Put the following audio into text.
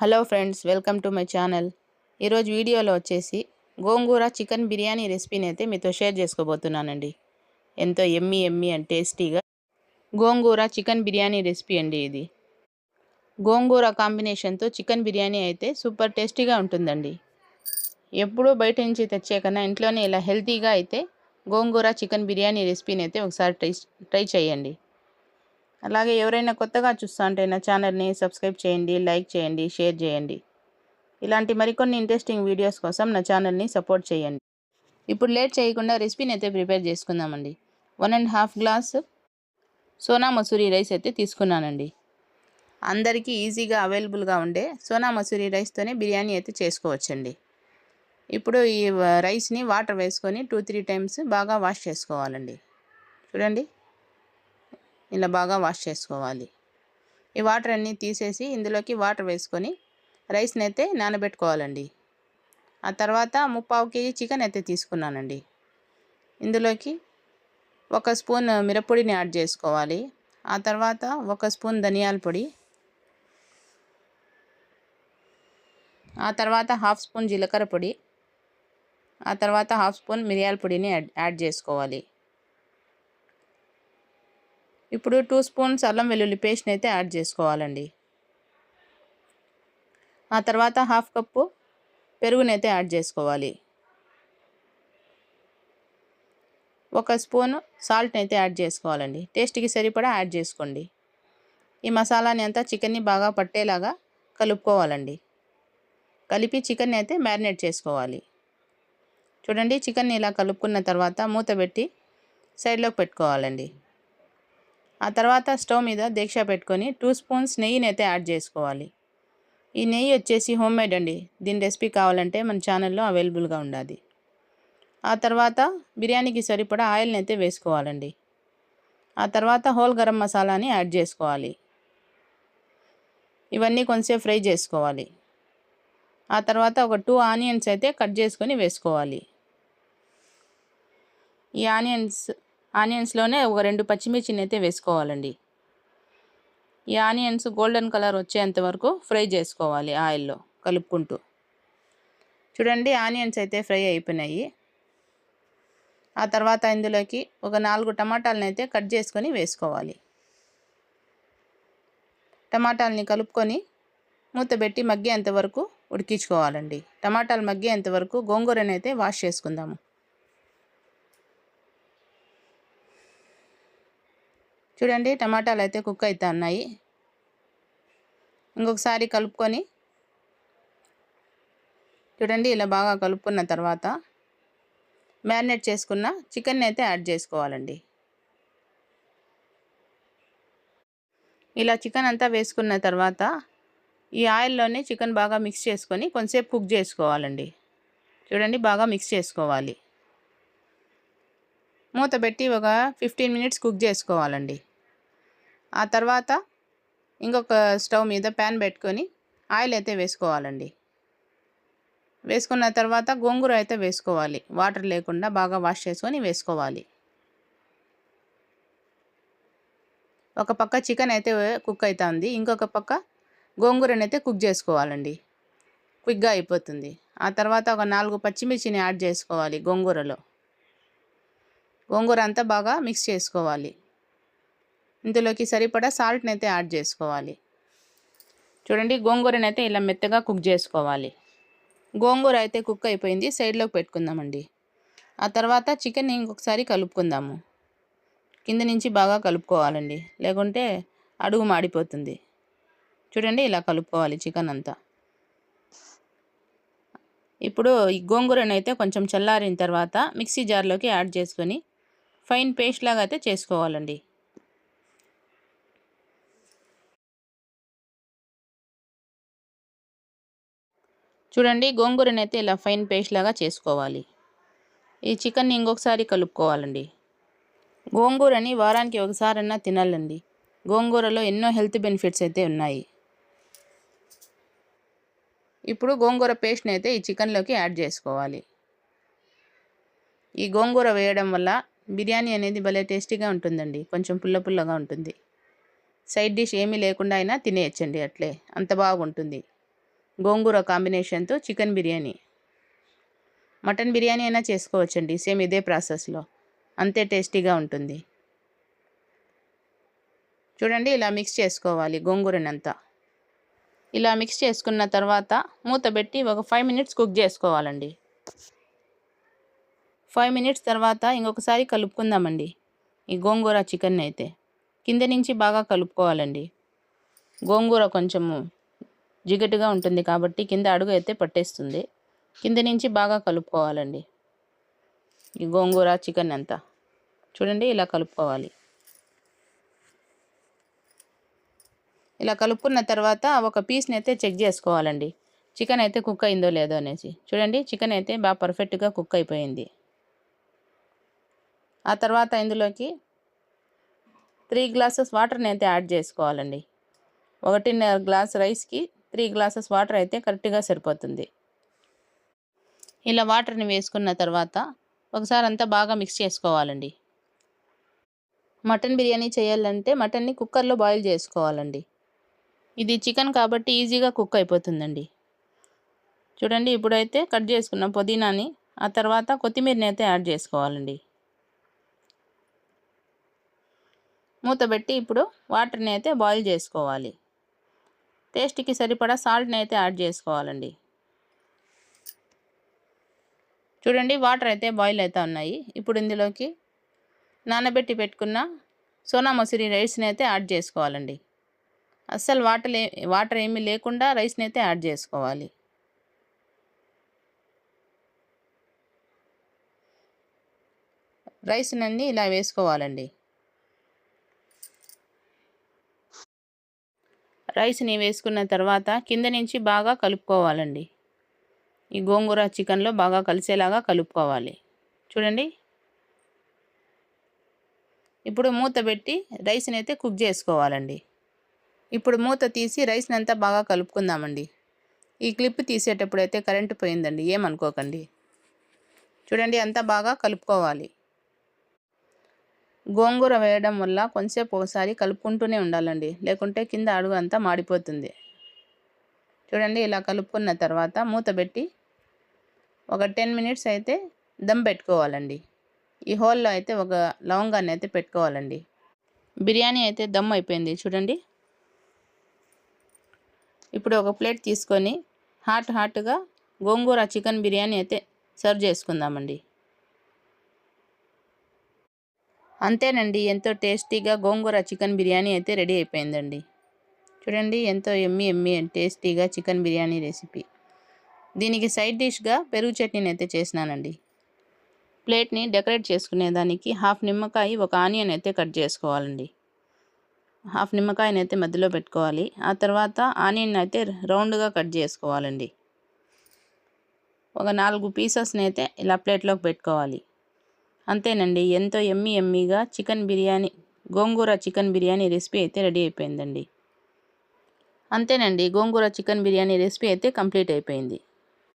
Hello friends welcome to my channel. ఈరోజు వీడియోలో వచ్చేసి గోంగూర చికెన్ బిర్యానీ రెసిపీని అయితే మీతో షేర్ చేసుకోబోతున్నానండి. ఎంతో ఎమ్మి ఎమ్మి అండ్ టేస్టీగా గోంగూర చికెన్ బిర్యానీ రెసిపీ అండి ఇది. గోంగూర కాంబినేషన్తో చికెన్ బిర్యానీ అయితే సూపర్ టేస్టీగా ఉంటుందండి. ఎప్పుడూ బయట నుంచి తెచ్చే కన్నా ఇంట్లోనే ఇలా హెల్తీగా అయితే గోంగూర చికెన్ బిర్యానీ రెసిపీని అయితే ఒకసారి ట్రై ట్రై చేయండి. అలాగే ఎవరైనా కొత్తగా చూస్తా ఉంటే నా ఛానల్ని సబ్స్క్రైబ్ చేయండి లైక్ చేయండి షేర్ చేయండి. ఇలాంటి మరికొన్ని ఇంట్రెస్టింగ్ వీడియోస్ కోసం నా ఛానల్ని సపోర్ట్ చేయండి. ఇప్పుడు లేట్ చేయకుండా రెసిపీని అయితే ప్రిపేర్ చేసుకుందామండి. One and half glass Sona Masuri rice అయితే తీసుకున్నానండి. అందరికీ ఈజీగా అవైలబుల్గా ఉండే సోనా మసూరి రైస్తోనే బిర్యానీ అయితే చేసుకోవచ్చండి. ఇప్పుడు ఈ రైస్ని వాటర్ వేసుకొని టూ త్రీ టైమ్స్ బాగా వాష్ చేసుకోవాలండి. చూడండి. ఇలా బాగా వాష్ చేసుకోవాలి. ఈ వాటర్ అన్నీ తీసేసి ఇందులోకి వాటర్ వేసుకొని రైస్ని అయితే నానబెట్టుకోవాలండి. ఆ తర్వాత ముప్పావు కేజీ చికెన్ అయితే తీసుకున్నానండి. ఇందులోకి ఒక స్పూన్ మిరప్పొడిని యాడ్ చేసుకోవాలి. ఆ తర్వాత ఒక స్పూన్ ధనియాల పొడి. ఆ తర్వాత హాఫ్ స్పూన్ జీలకర్ర పొడి. ఆ తర్వాత హాఫ్ స్పూన్ మిరియాల పొడిని యాడ్ చేసుకోవాలి. ఇప్పుడు టూ స్పూన్స్ అల్లం వెల్లుల్లి పేస్ట్ని అయితే యాడ్ చేసుకోవాలండి. ఆ తర్వాత హాఫ్ కప్పు పెరుగునైతే యాడ్ చేసుకోవాలి. ఒక స్పూను సాల్ట్ని అయితే యాడ్ చేసుకోవాలండి. టేస్ట్కి సరిపడా యాడ్ చేసుకోండి. ఈ మసాలాని అంతా చికెన్ని బాగా పట్టేలాగా కలుపుకోవాలండి. కలిపి చికెన్ని అయితే మ్యారినేట్ చేసుకోవాలి. చూడండి చికెన్ని ఇలా కలుపుకున్న తర్వాత మూత పెట్టి సైడ్లోకి పెట్టుకోవాలండి. ఆ తర్వాత స్టవ్ మీద దీక్ష పెట్టుకొని టూ స్పూన్స్ నెయ్యిని అయితే యాడ్ చేసుకోవాలి. ఈ నెయ్యి వచ్చేసి హోమ్ మేడ్ అండి. దీని రెసిపీ కావాలంటే మన ఛానల్లో అవైలబుల్గా ఉండాలి ఆ తర్వాత బిర్యానీకి సరిపడా ఆయిల్ని అయితే వేసుకోవాలండి. ఆ తర్వాత హోల్ గరం మసాలాని యాడ్ చేసుకోవాలి. ఇవన్నీ కొంచెం ఫ్రై చేసుకోవాలి. ఆ తర్వాత ఒక టూ ఆనియన్స్ అయితే కట్ చేసుకొని వేసుకోవాలి. ఈ ఆనియన్స్ ఆనియన్స్లోనే ఒక రెండు పచ్చిమిర్చిని అయితే వేసుకోవాలండి. ఈ ఆనియన్స్ గోల్డెన్ కలర్ వచ్చేంత వరకు ఫ్రై చేసుకోవాలి ఆయిల్లో కలుపుకుంటూ. చూడండి ఆనియన్స్ అయితే ఫ్రై అయిపోయినాయి. ఆ తర్వాత ఇందులోకి ఒక నాలుగు టమాటాలను అయితే కట్ చేసుకొని వేసుకోవాలి. టమాటాలని కలుపుకొని మూత పెట్టి మగ్గేంత వరకు ఉడికించుకోవాలండి. టమాటాలు మగ్గేంత వరకు గోంగూరనైతే వాష్ చేసుకుందాము. చూడండి టమాటాలు అయితే కుక్ అవుతా ఉన్నాయి ఇంకొకసారి కలుపుకొని చూడండి ఇలా బాగా కలుపుకున్న తర్వాత మ్యారినేట్ చేసుకున్న చికెన్ అయితే యాడ్ చేసుకోవాలండి. ఇలా చికెన్ అంతా వేసుకున్న తర్వాత ఈ ఆయిల్లోనే చికెన్ బాగా మిక్స్ చేసుకొని కొంచెంసేపు కుక్ చేసుకోవాలండి. చూడండి బాగా మిక్స్ చేసుకోవాలి. మూత పెట్టి ఒక ఫిఫ్టీన్ మినిట్స్ కుక్ చేసుకోవాలండి. ఆ తర్వాత ఇంకొక స్టవ్ మీద ప్యాన్ పెట్టుకొని ఆయిల్ అయితే వేసుకోవాలండి. వేసుకున్న తర్వాత గోంగూర అయితే వేసుకోవాలి. వాటర్ లేకుండా బాగా వాష్ చేసుకొని వేసుకోవాలి. ఒక పక్క చికెన్ అయితే కుక్ అవుతుంది ఇంకొక పక్క గోంగూరని అయితే కుక్ చేసుకోవాలండి. క్విక్గా అయిపోతుంది. ఆ తర్వాత ఒక నాలుగు పచ్చిమిర్చిని యాడ్ చేసుకోవాలి గోంగూరలో. గోంగూర అంతా బాగా మిక్స్ చేసుకోవాలి. ఇందులోకి సరిపడా సాల్ట్ని అయితే యాడ్ చేసుకోవాలి. చూడండి గోంగూరని అయితే ఇలా మెత్తగా కుక్ చేసుకోవాలి. గోంగూర అయితే కుక్ అయిపోయింది సైడ్లోకి పెట్టుకుందామండి. ఆ తర్వాత చికెన్ ఇంకొకసారి కలుపుకుందాము. కింద నుంచి బాగా కలుపుకోవాలండి లేకుంటే అడుగు మాడిపోతుంది. చూడండి ఇలా కలుపుకోవాలి చికెన్ అంతా. ఇప్పుడు ఈ గోంగూరను అయితే కొంచెం చల్లారిన తర్వాత మిక్సీ జార్లోకి యాడ్ చేసుకొని ఫైన్ పేస్ట్ లాగా అయితే చేసుకోవాలండి. చూడండి గోంగూరని అయితే ఇలా ఫైన్ పేస్ట్ లాగా చేసుకోవాలి. ఈ చికెన్ని ఇంకొకసారి కలుపుకోవాలండి. గోంగూరని వారానికి ఒకసారన్నా తినాలండి. గోంగూరలో ఎన్నో హెల్త్ బెనిఫిట్స్ అయితే ఉన్నాయి. ఇప్పుడు గోంగూర పేస్ట్ని అయితే ఈ చికెన్లోకి యాడ్ చేసుకోవాలి. ఈ గోంగూర వేయడం వల్ల బిర్యానీ అనేది భలే టేస్టీగా ఉంటుందండి. కొంచెం పుల్ల పుల్లగా ఉంటుంది. సైడ్ డిష్ ఏమీ లేకుండా అయినా తినేయచ్చండి అట్లే. అంత బాగుంటుంది. గోంగూర కాంబినేషన్తో చికెన్ బిర్యానీ. మటన్ బిర్యానీ అయినా చేసుకోవచ్చండి సేమ్ ఇదే ప్రాసెస్లో. అంతే టేస్టీగా ఉంటుంది. చూడండి ఇలా మిక్స్ చేసుకోవాలి గోంగూరనంతా. ఇలా మిక్స్ చేసుకున్న తర్వాత మూత పెట్టి ఒక ఫైవ్ మినిట్స్ కుక్ చేసుకోవాలండి. ఫైవ్ మినిట్స్ తర్వాత ఇంకొకసారి కలుపుకుందామండి ఈ గోంగూర చికెన్ అయితే. కింద నుంచి బాగా కలుపుకోవాలండి. గోంగూర కొంచెము జిగటుగా ఉంటుంది కాబట్టి కింద అడుగు అయితే పట్టేస్తుంది. కింద నుంచి బాగా కలుపుకోవాలండి. ఈ గోంగూర చికెన్ అంతా. చూడండి ఇలా కలుపుకోవాలి. ఇలా కలుపుకున్న తర్వాత ఒక పీస్ని అయితే చెక్ చేసుకోవాలండి. చికెన్ అయితే కుక్ అయిందో లేదో అనేసి. చూడండి చికెన్ అయితే బాగా పర్ఫెక్ట్గా కుక్ అయిపోయింది. ఆ తర్వాత ఇందులోకి త్రీ గ్లాసెస్ వాటర్ని అయితే యాడ్ చేసుకోవాలండి. ఒకటిన్నర గ్లాస్ రైస్కి త్రీ గ్లాసెస్ వాటర్ అయితే కరెక్ట్గా సరిపోతుంది. ఇలా వాటర్ని వేసుకున్న తర్వాత ఒకసారి అంతా బాగా మిక్స్ చేసుకోవాలండి. మటన్ బిర్యానీ చేయాలంటే మటన్ని కుక్కర్లో బాయిల్ చేసుకోవాలండి. ఇది చికెన్ కాబట్టి ఈజీగా కుక్ అయిపోతుందండి. చూడండి ఇప్పుడైతే కట్ చేసుకున్న పుదీనాని ఆ తర్వాత కొత్తిమీరని అయితే యాడ్ చేసుకోవాలండి. మూత పెట్టి ఇప్పుడు వాటర్ని అయితే బాయిల్ చేసుకోవాలి. టేస్ట్కి సరిపడా సాల్ట్ని అయితే యాడ్ చేసుకోవాలండి. చూడండి వాటర్ అయితే బాయిల్ అవుతూ ఉన్నాయి. ఇప్పుడు ఇందులోకి నానబెట్టి పెట్టుకున్న సోనా మసూరి రైస్ని అయితే యాడ్ చేసుకోవాలండి. అస్సలు వాటర్ వాటర్ ఏమీ లేకుండా రైస్ని అయితే యాడ్ చేసుకోవాలి. రైస్నన్నీ ఇలా వేసుకోవాలండి. రైస్ని వేసుకున్న తర్వాత కింద నుంచి బాగా కలుపుకోవాలండి. ఈ గోంగూర చికెన్లో బాగా కలిసేలాగా కలుపుకోవాలి. చూడండి. ఇప్పుడు మూత పెట్టి రైస్ని అయితే కుక్ చేసుకోవాలండి. ఇప్పుడు మూత తీసి రైస్ని అంతా బాగా కలుపుకుందామండి. ఈ క్లిప్ తీసేటప్పుడు అయితే కరెంటు పోయిందండి. ఏమనుకోకండి. చూడండి అంతా బాగా కలుపుకోవాలి. గోంగూర వేయడం వల్ల కొంచెంసేపు ఒకసారి కలుపుకుంటూనే ఉండాలండి. లేకుంటే కింద అడుగు అంతా మాడిపోతుంది. చూడండి ఇలా కలుపుకున్న తర్వాత మూత పెట్టి ఒక టెన్ మినిట్స్ అయితే దమ్ పెట్టుకోవాలండి. ఈ హోల్లో అయితే ఒక లవంగాన్ని అయితే పెట్టుకోవాలండి. బిర్యానీ అయితే దమ్ అయిపోయింది చూడండి. ఇప్పుడు ఒక ప్లేట్ తీసుకొని హాట్ హాట్గా గోంగూర చికెన్ బిర్యానీ అయితే సర్వ్ చేసుకుందామండి. అంతేనండి. ఎంతో టేస్టీగా గోంగూర చికెన్ బిర్యానీ అయితే రెడీ అయిపోయిందండి. చూడండి ఎంతో ఎమ్మి ఎమ్మి అండ్ టేస్టీగా చికెన్ బిర్యానీ రెసిపీ. దీనికి సైడ్ డిష్గా పెరుగు చట్నీని అయితే చేసినానండి. ప్లేట్ని డెకరేట్ చేసుకునేదానికి హాఫ్ నిమ్మకాయ ఒక ఆనియన్ అయితే కట్ చేసుకోవాలండి. హాఫ్ నిమ్మకాయని అయితే మధ్యలో పెట్టుకోవాలి. ఆ తర్వాత ఆనియన్ అయితే రౌండ్గా కట్ చేసుకోవాలండి. ఒక నాలుగు పీసెస్ని అయితే ఇలా ప్లేట్లోకి పెట్టుకోవాలి. అంతేనండి. ఎంతో ఎమ్మి ఎమ్మిగా చికెన్ బిర్యానీ గోంగూర చికెన్ బిర్యానీ రెసిపీ అయితే రెడీ అయిపోయిందండి. అంతేనండి. గోంగూర చికెన్ బిర్యానీ రెసిపీ అయితే కంప్లీట్ అయిపోయింది.